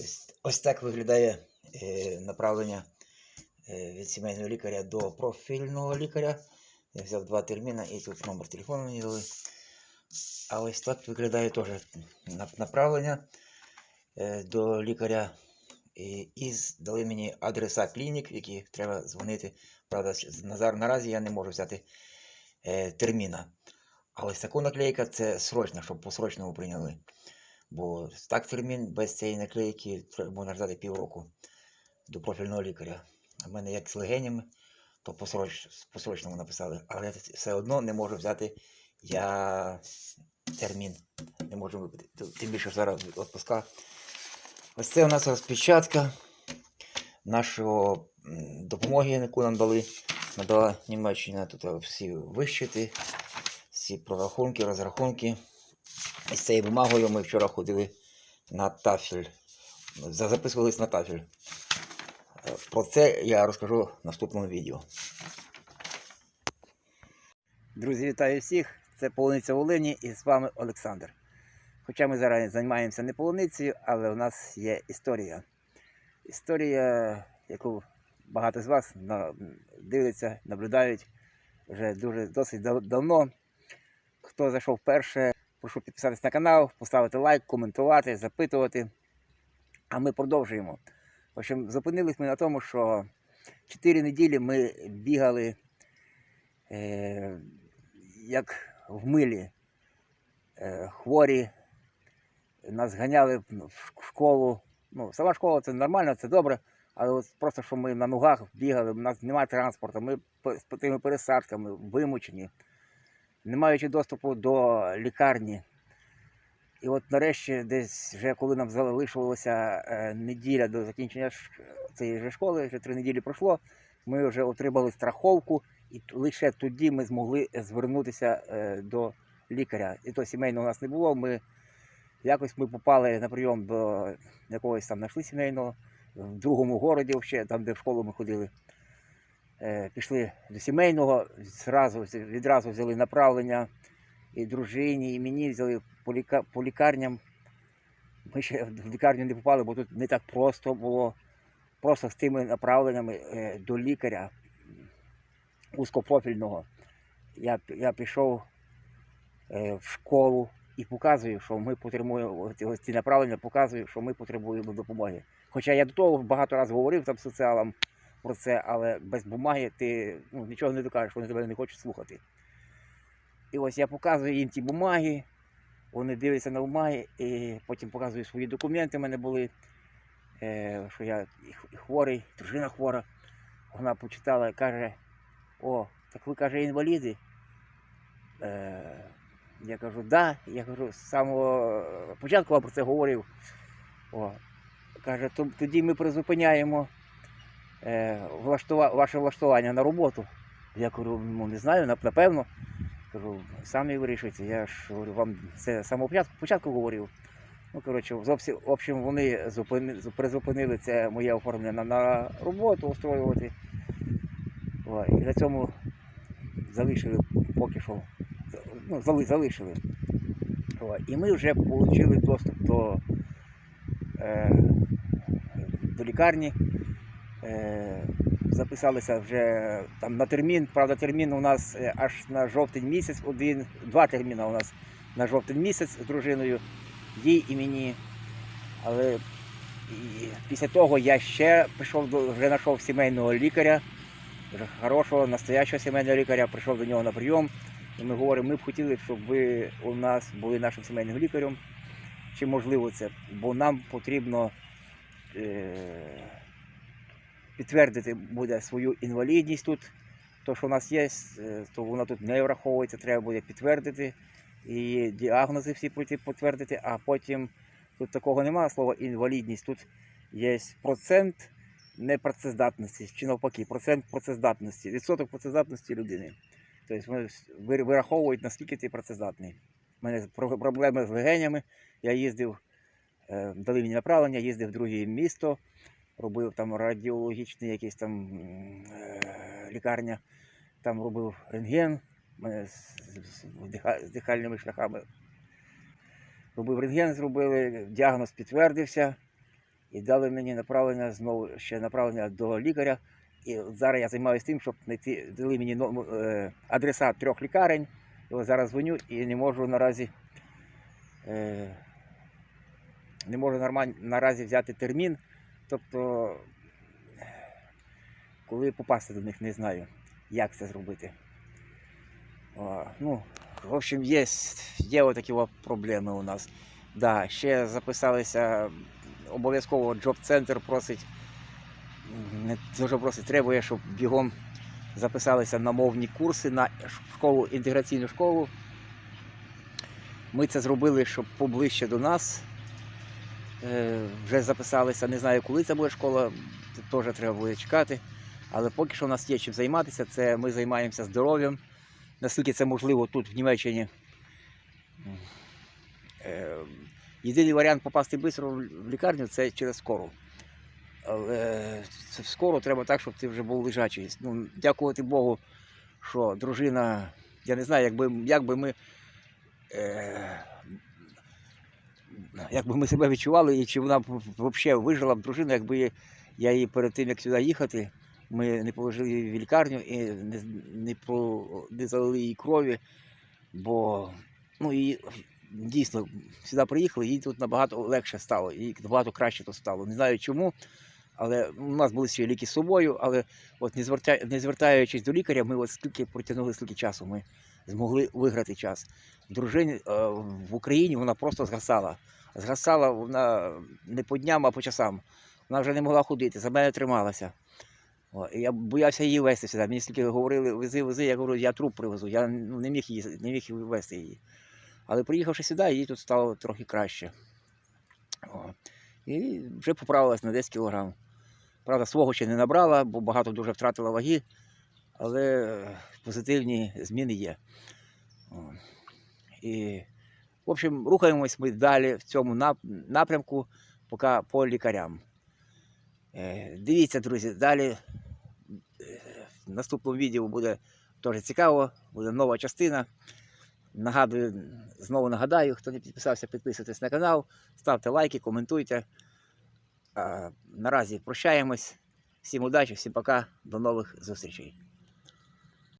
Ось, ось так виглядає е, направлення е, від сімейного лікаря до профільного лікаря. Я взяв два терміни і тут номер телефону мені дали. А ось так виглядає теж направлення е, до лікаря. І, і дали мені адреса клінік, в які треба дзвонити. Правда, на- наразі я не можу взяти е, терміна. А ось таку наклейка це срочно, щоб по срочному прийняли. Бо так термін без цієї наклейки можна ждати півроку до профільного лікаря. А в мене як з легенями, то по, сроч, по срочному написали. Але все одно не можу взяти я термін. Не можу випити. Тим більше зараз відпуска. Ось це у нас розпечатка нашого допомоги, яку нам дали. Надала Німеччина тут всі вищити, всі прорахунки, розрахунки. З цією бумагою ми вчора ходили на тафель. За- Записувались на тафель. Про це я розкажу в наступному відео. Друзі, вітаю всіх! Це Полуниця Волині і з вами Олександр. Хоча ми зараз займаємося не полуницею, але у нас є історія. Історія, яку багато з вас дивляться, наблюдають вже дуже досить давно. Хто зайшов вперше, прошу підписатись на канал, поставити лайк, коментувати, запитувати. А ми продовжуємо. В общем, зупинились ми на тому, що 4 неділі ми бігали е, як в милі. Е, хворі. Нас ганяли в школу. Ну, сама школа це нормально, це добре. Але от просто що ми на ногах бігали, у нас немає транспорту, ми тими пересадками вимучені, не маючи доступу до лікарні. І от нарешті, десь вже коли нам залишилося е, неділя до закінчення цієї же школи, вже три неділі пройшло, ми вже отримали страховку, і лише тоді ми змогли звернутися е, до лікаря. І то сімейного у нас не було. Ми якось ми попали на прийом до якогось там знайшли сімейного в другому городі, взагалі, там, де в школу ми ходили. Е, пішли до сімейного, відразу взяли направлення і дружині, і мені взяли по, ліка, по лікарням. Ми ще в лікарню не попали, бо тут не так просто було. Просто з тими направленнями е, до лікаря узкопрофільного. Я, я пішов е, в школу і показую, що ми потребуємо ось ці направлення, показую, що ми потребуємо допомоги. Хоча я до того багато разів говорив там соціалам про це, але без бумаги ти ну, нічого не докажеш, вони тебе не хочуть слухати. І ось я показую їм ті бумаги, вони дивляться на бумаги, і потім показую свої документи. в мене були, е, що я хворий, дружина хвора. Вона почитала і каже: О, так ви каже, інваліди. Е, я кажу, да. Я кажу, з самого початку я про це говорив. О, каже, тоді ми призупиняємо влаштува... ваше влаштування на роботу. Я кажу, ну не знаю, напевно. Кажу, самі вирішуйте. Я ж говорю, вам це з самого початку, говорив. Ну, коротше, в общем, вони зупини, призупинили це моє оформлення на, на роботу устроювати. І на цьому залишили поки що. Ну, залишили. І ми вже отримали доступ до, е, до лікарні. Е, записалися вже там на термін. Правда, термін у нас е, аж на жовтень місяць, один, два терміни у нас на жовтень місяць з дружиною, їй і мені. Але і після того я ще пішов вже знайшов сімейного лікаря, вже хорошого, настоящого сімейного лікаря, прийшов до нього на прийом. І ми говоримо, ми б хотіли, щоб ви у нас були нашим сімейним лікарем. Чи можливо це? Бо нам потрібно е, підтвердити буде свою інвалідність тут. То, що у нас є, е, то вона тут не враховується, треба буде підтвердити. І діагнози всі підтвердити, а потім тут такого немає слова інвалідність. Тут є процент непрацездатності, чи навпаки, процент працездатності, відсоток працездатності людини. Тобто вони вираховують, наскільки ти працездатний. У мене проблеми з легенями. Я їздив, е, дали мені направлення, їздив в друге місто, робив там радіологічний якийсь там е, лікарня, там робив рентген, мене з, дихальними шляхами. Робив рентген, зробили, діагноз підтвердився. І дали мені направлення знову ще направлення до лікаря. І зараз я займаюся тим, щоб знайти, дали мені е, адреса трьох лікарень. От зараз дзвоню і не можу наразі. Е, не можу нормально наразі взяти термін. Тобто, коли попасти до них, не знаю, як це зробити. О, ну, в общем, є, є отакі проблеми у нас. Да, ще записалися обов'язково джоб-центр просить. Не дуже просить, требує, щоб бігом записалися на мовні курси на школу, інтеграційну школу. Ми це зробили, щоб поближче до нас. Е, вже записалися, не знаю, коли це буде школа, теж треба буде чекати. Але поки що у нас є чим займатися, це ми займаємося здоров'ям. Наскільки це можливо тут, в Німеччині. Е, Єдиний варіант попасти швидко в лікарню це через скору. Але це в скору треба так, щоб ти вже був лежачий. Ну, дякувати Богу, що дружина, я не знаю, якби, якби ми. Е, якби ми себе відчували, і чи вона б взагалі вижила б дружина, якби я її перед тим, як сюди їхати, ми не положили її в лікарню і не, не, про, не залили їй крові, бо ну, і дійсно сюди приїхали, їй тут набагато легше стало, їй набагато краще тут стало. Не знаю чому, але у нас були свої ліки з собою, але от не, зверта, не звертаючись до лікаря, ми от скільки протягнули скільки часу, ми змогли виграти час. Дружині е, в Україні вона просто згасала. Згасала вона не по дням, а по часам. Вона вже не могла ходити, за мене трималася. О, і я боявся її вести сюди. Мені стільки говорили, вези, вези, я говорю, я труп привезу. Я ну, не міг її не міг вести її. Але приїхавши сюди, їй тут стало трохи краще. О. І вже поправилась на 10 кілограм. Правда, свого ще не набрала, бо багато дуже втратила ваги, але позитивні зміни є. О. І, общем, рухаємось ми далі в цьому напрямку, поки по лікарям. Е, Дивіться, друзі, далі е, в наступному відео буде теж цікаво, буде нова частина. Нагадую, знову нагадаю, хто не підписався, підписуйтесь на канал, ставте лайки, коментуйте. Наразі прощаємось. Всім удачі, всім пока, до нових зустрічей.